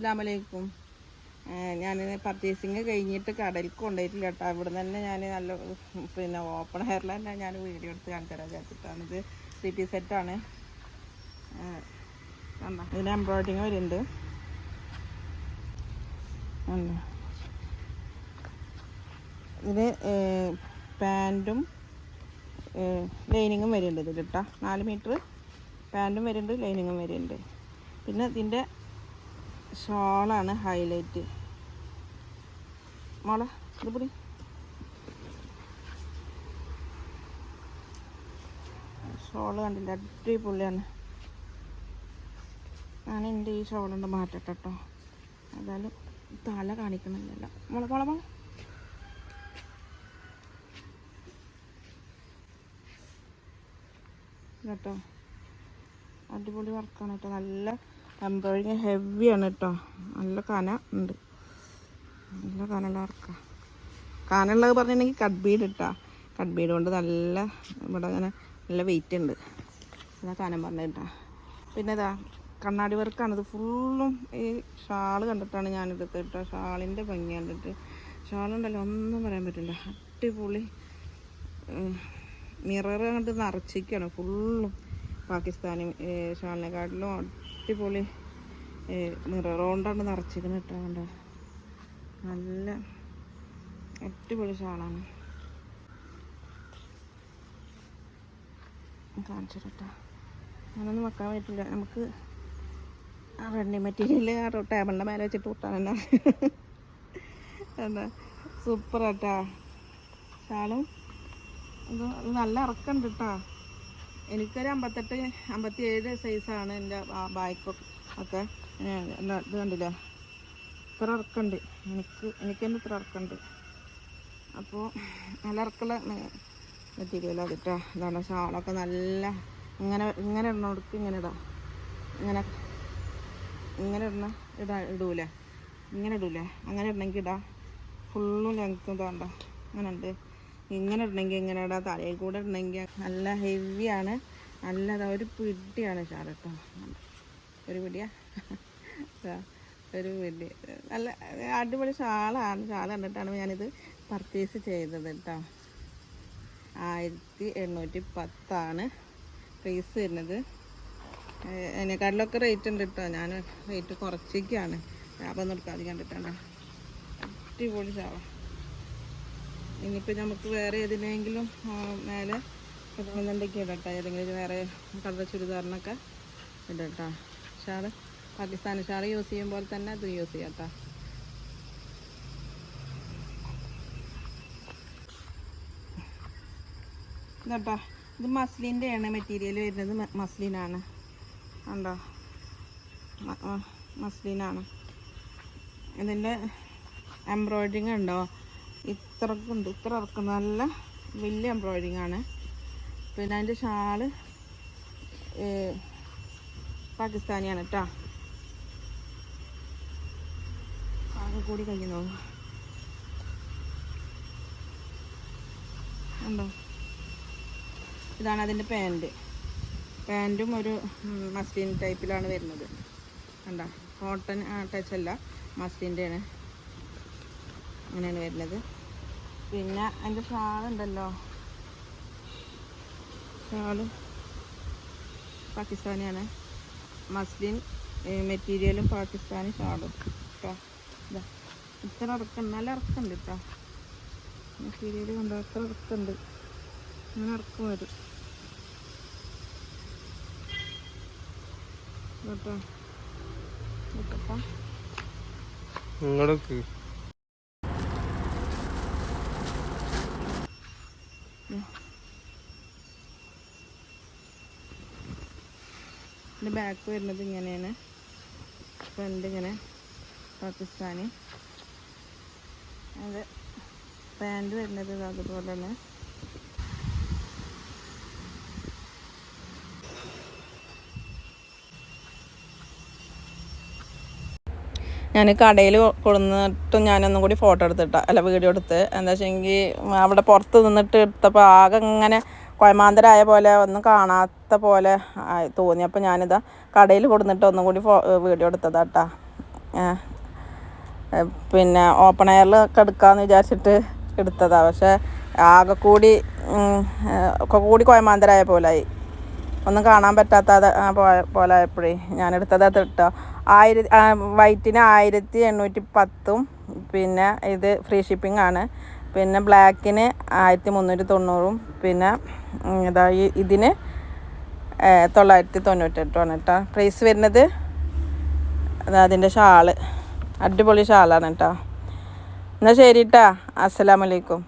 അസ്സാമലൈക്കും ഞാൻ പർച്ചേസിങ് കഴിഞ്ഞിട്ട് കടയിൽ കൊണ്ടുപോയിട്ടില്ല കേട്ടോ. ഇവിടെ തന്നെ ഞാൻ നല്ല പിന്നെ ഓപ്പൺ ഹെയറിൽ തന്നെ ഞാൻ വീഡിയോ എടുത്ത് കാണിച്ചു തരാൻ വിചാരിച്ചിട്ടാണ്. ഇത് ത്രീ പീസ് സെറ്റാണ് ഇതിന് എംബ്രോയിഡിങ് വരുന്നുണ്ട്. ഇതിന് പാന്റും ലൈനിങ്ങും വരുന്നുണ്ട് ഇതിൽ കേട്ടോ. നാല് മീറ്റർ പാന്റും വരുന്നുണ്ട് ലൈനിങ്ങും വരുന്നുണ്ട്. പിന്നെ ഇതിന്റെ ഷോളാണ് ഹൈലൈറ്റ്. മോളെ ഇത് പൊടി. ഷോൾ കണ്ടില്ല? അടിപൊളിയാണ്. ഞാൻ എന്റെ ഈ ഷോളുണ്ട് മാറ്റട്ടെ കേട്ടോ ഏതായാലും തല കാണിക്കണമെന്നില്ല മോളെ മോളെ മോളെ. കേട്ടോ അടിപൊളി വർക്കാണ് കേട്ടോ നല്ല എംബ്രോയിഡിങ് ഹെവിയാണ് കേട്ടോ നല്ല കന ഉണ്ട്. നല്ല കനയുള്ള വർക്കാണ് കനുള്ളത് പറഞ്ഞിട്ടുണ്ടെങ്കിൽ കട്ട് ബീഡ് ഇട്ടാ. കട്ട് ബീഡ് കൊണ്ട് നല്ല ഇവിടെ അങ്ങനെ നല്ല വെയിറ്റ് ഉണ്ട്. അതാ കനം പറഞ്ഞിട്ടാ പിന്നെ ഇതാ കണ്ണാടി വർക്കാണ് ഇത് ഫുള്ളും ഈ ഷാൾ കണ്ടിട്ടാണ് ഞാനിത് കേട്ടോ. ഷാളിന്റെ ഭംഗി കണ്ടിട്ട്. ഷാളുണ്ടല്ലോ ഒന്നും പറയാൻ പറ്റില്ല. അടിപൊളി മിറർ കണ്ട് നിറച്ചിരിക്കുകയാണ് ഫുള്ളും പാകിസ്ഥാനി ഷാളിനെക്കാട്ടിലും അടിപൊളി മിറർ കൊണ്ടാണ് നിറച്ചിരിക്കുന്നത് കേട്ടോ കണ്ട? നല്ല അടിപൊളി ഷാളാണ്. കാണിച്ചിട്ടാ ഞാനൊന്നും വെക്കാൻ പറ്റില്ല നമുക്ക് ആ റണ്ണി മെറ്റീരിയൽ ആ ടേബിളിന്റെ മേലെ വെച്ചിട്ട് തന്നെ. എന്താ? സൂപ്പർ ആട്ടാ. ഷാളും. ഇത് നല്ല ഇറക്കമുണ്ട് കേട്ടോ. എനിക്കൊരു അമ്പത്തെട്ട് അമ്പത്തി ഏഴ് സൈസാണ് എന്റെ ബായ്ക്കും ഒക്കെ. ഇത് കണ്ടില്ലേ? ഇത്ര ഇറക്കുണ്ട്. എനിക്ക് എനിക്ക് തന്നെ ഇത്ര ഇറക്കുണ്ട്. അപ്പോൾ നല്ല ഇറക്കുള്ള മെറ്റീരിയലാണ് അതിട്ടാ ഇതാണ് ഷാളൊക്കെ നല്ല ഇങ്ങനെ ഇങ്ങനെ ഇടണോടക്ക് ഇങ്ങനെ ഇടാം. ഇങ്ങനെ ഇങ്ങനെ ഇടണ ഇടാ ഇടൂലേ? ഇങ്ങനെ ഇടൂലേ? അങ്ങനെ ഇടണമെങ്കിൽ ഇടാം. ഫുള്ളും ലെങ്ത്തും ഇതാണ്ട. അങ്ങനെ ഉണ്ട് ഇങ്ങനെ ഇടണമെങ്കിൽ ഇങ്ങനെ ഇടാം തലയിൽ കൂടെ ഇടണമെങ്കിൽ നല്ല ഹെവിയാണ് നല്ല ഒരു പിടിയാണ് ഷാൾ കേട്ടോ ഒരു പിടിയാ. ഒരു പിടി. നല്ല അടിപൊളി ഷാളാണ് ഷാൾ കണ്ടിട്ടാണ് ഞാനിത് പർച്ചേസ് ചെയ്തത് കേട്ടോ ആയിരത്തി എണ്ണൂറ്റി പത്താണ് പ്രൈസ് വരുന്നത് അതിനെക്കാട്ടിലൊക്കെ റേറ്റ് ഉണ്ട് കേട്ടോ ഞാൻ റേറ്റ് കുറച്ചൊക്കെയാണ് ലാഭം നിർത്താതെ എടുക്കാതെ കണ്ടിട്ടാണ് അടിപൊളി ചാവ ഇനിയിപ്പോൾ നമുക്ക് വേറെ ഏതിനെങ്കിലും മേലെ ഇടണമെന്നുണ്ടെങ്കിൽ ഇടട്ടെ. ഏതെങ്കിലും വേറെ കളർ ചുരിദാറിനൊക്കെ ഇടട്ടോ. ഷാൾ പാകിസ്ഥാനി ഷാൾ യൂസ് ചെയ്യുമ്പോൾ തന്നെ അത് യൂസ് ചെയ്യാം കേട്ടോ ഇതട്ടോ. ഇത് മസ്ലിന്റെ ആണ് മെറ്റീരിയൽ വരുന്നത്. മസ്ലിനാണ് ഉണ്ടോ മസ്ലിനാണ് ഇതിന്റെ എംബ്രോയിഡറിങ് ഉണ്ടോ? ഇത്രക്കുണ്ട് ഇത്ര ഇറക്കും നല്ല വലിയ എംബ്രോയിഡറിങ് ആണ്. പിന്നെ അതിന്റെ ഷാൾ പാകിസ്ഥാനിയാണ് കേട്ടോ ആകെ കൂടി കഴിയുന്നോ ഉണ്ടോ ഇതാണ് അതിന്റെ പാന്റ് പാന്റും ഒരു മസ്ലിൻ ടൈപ്പിലാണ് വരുന്നത്. കണ്ടോ? കോട്ടൺ ടച്ച് അല്ല. മസ്ലിന്റെ അങ്ങനെയാണ് വരുന്നത്. പിന്നെ അതിന്റെ ഷാളുണ്ടല്ലോ ഷാൾ പാകിസ്ഥാനിയാണ്. മസ്ലിൻ മെറ്റീരിയലും പാകിസ്ഥാനി ഷാളും. കേട്ടോ ഇതാ. ഇത്ര ഇറക്കം നല്ല ഇറക്കമുണ്ട് കേട്ടോ മെറ്റീരിയൽ കൊണ്ട് അത്ര ഇറക്കമുണ്ട് അങ്ങനെ ഇറക്കം വരും. കേട്ടോ കേട്ടോ നിങ്ങൾക്ക് ഇതിന്റെ ബാക്ക് വരുന്നത് ഇങ്ങനെയാണ്. ഫ്രണ്ട് ഇങ്ങനെ. പാകിസ്ഥാനി. അത് പാന്റ് വരുന്നത് അതുപോലെ തന്നെ ഞാൻ കടയിൽ കൊടുന്നിട്ടും ഞാനൊന്നും കൂടി ഫോട്ടോ എടുത്തിട്ട. അല്ല വീഡിയോ എടുത്ത്. എന്താ വെച്ചെങ്കിൽ അവിടെ പുറത്ത് നിന്നിട്ട് എടുത്തപ്പോൾ ആകെ ഇങ്ങനെ കൊയമാന്തരായ പോലെ ഒന്നും കാണാത്ത പോലെ തോന്നി. അപ്പോൾ ഞാനിതാ കടയിൽ കൊടുന്നിട്ട് ഒന്നും കൂടി ഫോ വീഡിയോ എടുത്തതാട്ടാ പിന്നെ ഓപ്പൺ എയറിൽ ഒക്കെ എടുക്കാമെന്ന് വിചാരിച്ചിട്ട് എടുത്തതാണ് പക്ഷേ ആകെ കൂടി ഒക്കെ കൂടി കോയമാന്തരായ പോലായി. ഒന്നും കാണാൻ പറ്റാത്ത പോലെ ആയപ്പോഴേ ഞാനെടുത്തത് അത് ഇട്ടോ ആയിരത്തി വൈറ്റിന് ആയിരത്തി എണ്ണൂറ്റി പത്തും പിന്നെ ഇത് ഫ്രീ ഷിപ്പിംഗ് ആണ് പിന്നെ ബ്ലാക്കിന് ആയിരത്തി മുന്നൂറ്റി തൊണ്ണൂറും പിന്നെ ഇതാ ഇതിന് തൊള്ളായിരത്തി തൊണ്ണൂറ്റെട്ടുമാണ് കേട്ടോ പ്രൈസ് വരുന്നത് അതാ അതിന്റെ ഷാൾ. അടിപൊളി ഷാളാണ് കേട്ടോ എന്നാൽ ശരി കേട്ടോ അസ്സലാമലൈക്കും